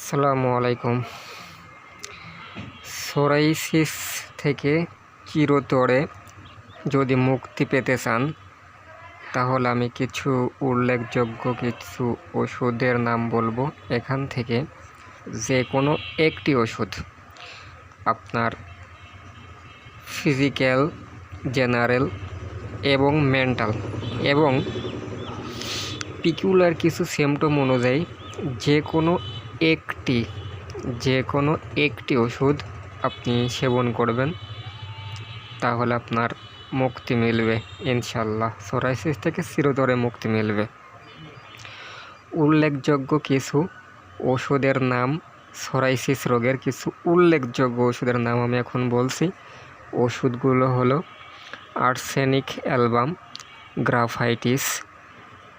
আসসালামু আলাইকুম। সোরাইসিস থেকে চিরতরে যদি মুক্তি পেতে চান, তাহলে আমি কিছু উল্লেখযোগ্য কিছু ওষুধের নাম বলব। এখান থেকে যে কোনো একটি ওষুধ আপনার ফিজিক্যাল, জেনারেল এবং মেন্টাল এবং পিকুলার কিছু সিমটম অনুযায়ী যে কোনো একটি যে কোনো একটি ওষুধ আপনি সেবন করবেন, তাহলে আপনার মুক্তি মিলবে ইনশাল্লাহ সোরাইসিস থেকে চিরতরে মুক্তি মিলবে। উল্লেখযোগ্য কিছু ওষুধের নাম, সোরাইসিস রোগের কিছু উল্লেখযোগ্য ওষুধের নাম আমি এখন বলছি। ওষুধগুলো হলো arsenic album, graphites,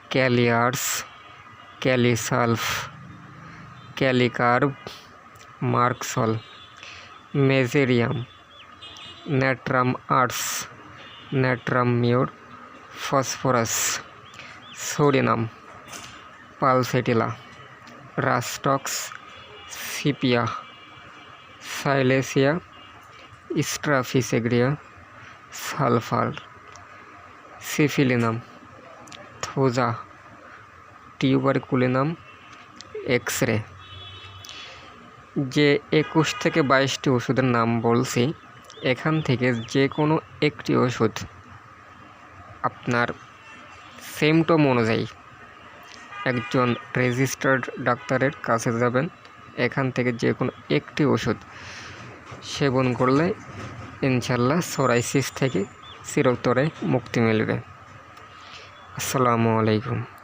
kali ars, kali sulph. Kali carb merc sol, mezereum, natrum ars natrum mur, phosphorus সোডিনাম pulsatilla, rhus tox, sepia, silicea, staphysagria, sulphur, syphilinum, thuja, tuberculinum X ray যে একুশ থেকে বাইশটি ওষুধের নাম বলছি, এখান থেকে যে কোনো একটি ওষুধ আপনার সিমটম অনুযায়ী একজন রেজিস্টার্ড ডাক্তারের কাছে যাবেন। এখান থেকে যে কোনো একটি ওষুধ সেবন করলে ইনশাল্লাহ সোরাইসিস থেকে চিরতরে মুক্তি মিলবে। আসসালামু আলাইকুম।